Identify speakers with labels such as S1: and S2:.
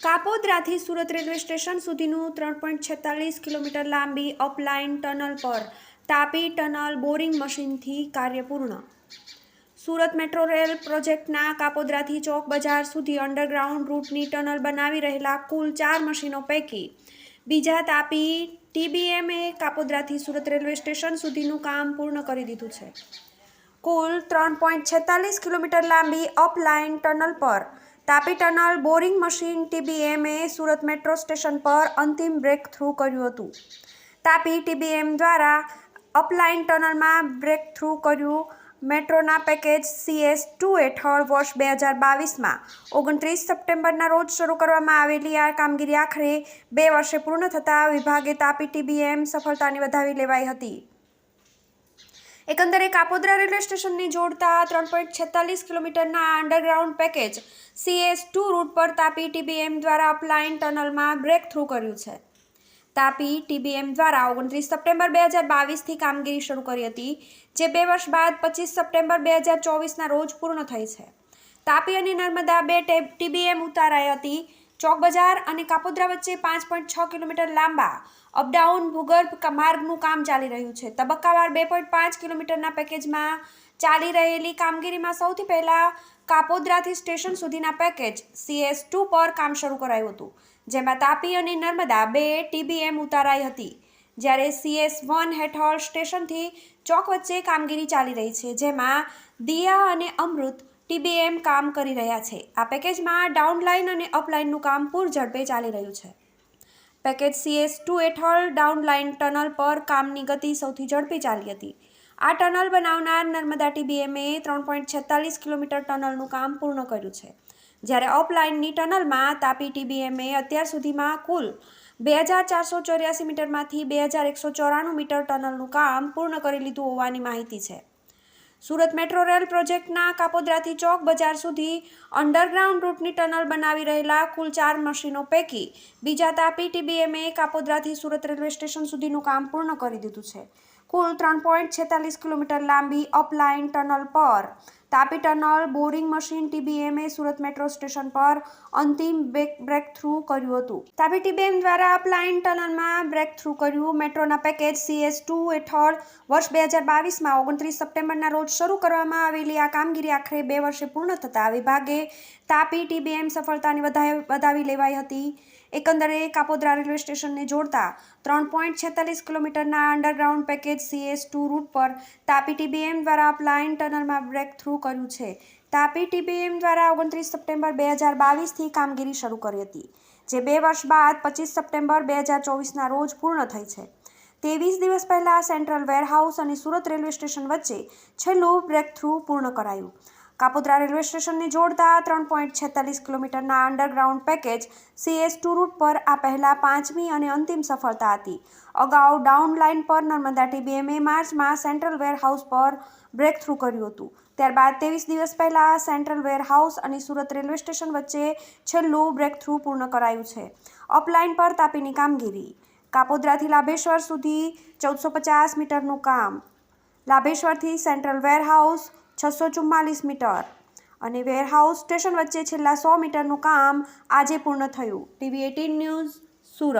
S1: કાપોદ્રાથી Surat railway station સુધીનું ત્રણ point છેતાલીસ કિલોમીટર લાંબી અપલાઇન ટનલ પર તાપી ટનલ બોરિંગ મશીનથી કાર્ય પૂર્ણ. સુરત મેટ્રો રેલ પ્રોજેક્ટના કાપોદ્રાથી ચોક બજાર સુધી અંડરગ્રાઉન્ડ રૂટની ટનલ બનાવી રહેલા કુલ ચાર મશીનો પૈકી બીજા તાપી ટીબીએમએ કાપોદ્રાથી સુરત રેલવે સ્ટેશન સુધીનું કામ પૂર્ણ કરી દીધું છે. કુલ ત્રણ પોઈન્ટ છેતાલીસ કિલોમીટર લાંબી અપલાઇન ટનલ પર તાપી ટનલ બોરિંગ મશીન ટીબીએમએ સુરત મેટ્રો સ્ટેશન પર અંતિમ બ્રેક થ્રુ કર્યું હતું. તાપી ટીબીએમ દ્વારા અપલાઇન ટનલમાં બ્રેક થ્રુ કર્યું. મેટ્રોના પેકેજ સીએસ ટુ હેઠળ વર્ષ બે હજાર બાવીસમાં ઓગણત્રીસ સપ્ટેમ્બરના રોજ શરૂ કરવામાં આવેલી આ કામગીરી આખરે બે વર્ષે પૂર્ણ થતાં વિભાગે તાપી ટીબીએમ સફળતાની વધાવી લેવાઈ હતી. એકંદરે કાપોદ્રા રેલવે સ્ટેશનને જોડતા ત્રણ પોઈન્ટ છેતાલીસ કિલોમીટરના underground package CS two route પર તાપી ટીબીએમ દ્વારા અપલાઇન ટનલમાં બ્રેક થ્રુ કર્યું છે. તાપી ટીબીએમ દ્વારા ઓગણત્રીસ સપ્ટેમ્બર બે હજાર બાવીસથી કામગીરી શરૂ કરી હતી, જે બે વર્ષ બાદ પચીસ સપ્ટેમ્બર બે હજાર ચોવીસના રોજ પૂર્ણ થઈ છે. તાપી અને નર્મદા બે ટીબીએમ ઉતારાઈ હતી ચોક બજાર અને કાપોદ્રા વચ્ચે પાંચ પોઈન્ટ છ કિલોમીટર લાંબા અપડાઉન ભૂગર્ભ માર્ગનું કામ ચાલી રહ્યું છે. તબક્કાવાર બે પોઈન્ટ પાંચ કિલોમીટરના પેકેજમાં ચાલી રહેલી કામગીરીમાં સૌથી પહેલાં કાપોદ્રાથી સ્ટેશન સુધીના પેકેજ સીએસ ટુ પર કામ શરૂ કરાયું હતું, જેમાં તાપી અને નર્મદા બે ટીબીએમ ઉતારાઈ હતી. જ્યારે સીએસ વન હેઠળ સ્ટેશનથી ચોક વચ્ચે કામગીરી ચાલી રહી છે, જેમાં દિયા અને અમૃત ટીબીએમ કામ કરી રહ્યા છે. આ પેકેજમાં ડાઉનલાઇન અને અપલાઇનનું કામ પૂર ઝડપે ચાલી રહ્યું છે. પેકેજ સીએસ ટુ હેઠળ ડાઉનલાઇન ટનલ પર કામની ગતિ સૌથી ઝડપી ચાલી હતી. આ ટનલ બનાવનાર નર્મદા ટીબીએમએ ત્રણ પોઈન્ટ છેતાલીસ કિલોમીટર ટનલનું કામ પૂર્ણ કર્યું છે. જ્યારે અપલાઇનની ટનલમાં તાપી ટીબીએમએ અત્યાર સુધીમાં કુલ બે હજાર ચારસો ચોર્યાસી મીટરમાંથી બે હજાર એકસો ચોરાણું મીટર ટનલનું કામ પૂર્ણ કરી લીધું હોવાની માહિતી છે. સુરત મેટ્રો રેલ પ્રોજેક્ટના કાપોદ્રાથી ચોક બજાર સુધી અંડરગ્રાઉન્ડ રૂટની ટનલ બનાવી રહેલા કુલ ચાર મશીનો પૈકી બીજા તાપી ટીબીએમએ કાપોદ્રાથી સુરત રેલવે સ્ટેશન સુધીનું કામ પૂર્ણ કરી દીધું છે. કુલ ત્રણ પોઈન્ટ છેતાલીસ કિલોમીટર લાંબી અપલાઇન ટનલ પર તાપી ટનલ, બોરિંગ મશીન, ટીબીએમએ, સુરત મેટ્રો સ્ટેશન પર અંતિમ બ્રેક થ્રુ કર્યું હતું. તાપી ટીબીએમ દ્વારા અપલાઇન ટનલમાં બ્રેક થ્રુ કર્યું. મેટ્રોના પેકેજ સીએસ ટુ હેઠળ વર્ષ બે હજાર બાવીસમાં ઓગણત્રીસ સપ્ટેમ્બરના રોજ શરૂ કરવામાં આવેલી આ કામગીરી આખરે બે વર્ષે પૂર્ણ થતાં વિભાગે તાપી ટીબીએમ સફળતાની વધાવી લેવાઈ હતી. એકંદરે કાપોદ્રા રેલવે સ્ટેશનને જોડતા ત્રણ પોઈન્ટ છેતાલીસ કિલોમીટરના underground package CS two route પર તાપી ટીબીએમ દ્વારા અપલાઇન ટનલમાં બ્રેક થ્રુ કર્યું છે. તાપી ટીબીએમ દ્વારા ઓગણત્રીસ સપ્ટેમ્બર બે હજાર બાવીસથી કામગીરી શરૂ કરી હતી, જે બે વર્ષ બાદ પચીસ સપ્ટેમ્બર બે હજાર ચોવીસના રોજ પૂર્ણ થઈ છે. ત્રેવીસ દિવસ પહેલાં સેન્ટ્રલ વેરહાઉસ અને સુરત રેલવે સ્ટેશન વચ્ચે છેલ્લું બ્રેક થ્રુ પૂર્ણ કરાયું. કાપોદ્રા રેલવે સ્ટેશનને જોડતા ત્રણ પોઈન્ટ છેતાલીસ કિલોમીટરના underground package CS two route પર આ પહેલાં પાંચમી અને અંતિમ સફળતા હતી. અગાઉ ડાઉન લાઇન પર નર્મદા ટીબીએમએ માર્ચમાં સેન્ટ્રલ વેરહાઉસ પર બ્રેક થ્રુ કર્યું હતું. ત્યારબાદ ત્રેવીસ દિવસ પહેલાં સેન્ટ્રલ વેરહાઉસ અને સુરત રેલવે સ્ટેશન વચ્ચે છેલ્લું બ્રેક થ્રુ પૂર્ણ કરાયું છે. અપલાઇન પર તાપીની કામગીરી. કાપોદ્રાથી લાભેશ્વર સુધી ચૌદસો પચાસ મીટરનું કામ. લાભેશ્વરથી સેન્ટ્રલ વેરહાઉસ છસો ચુમ્માલીસ મીટર. અને વેરહાઉસ સ્ટેશન વચ્ચે છેલ્લા સો મીટરનું કામ આજે પૂર્ણ થયું. TV eighteen news, Surat.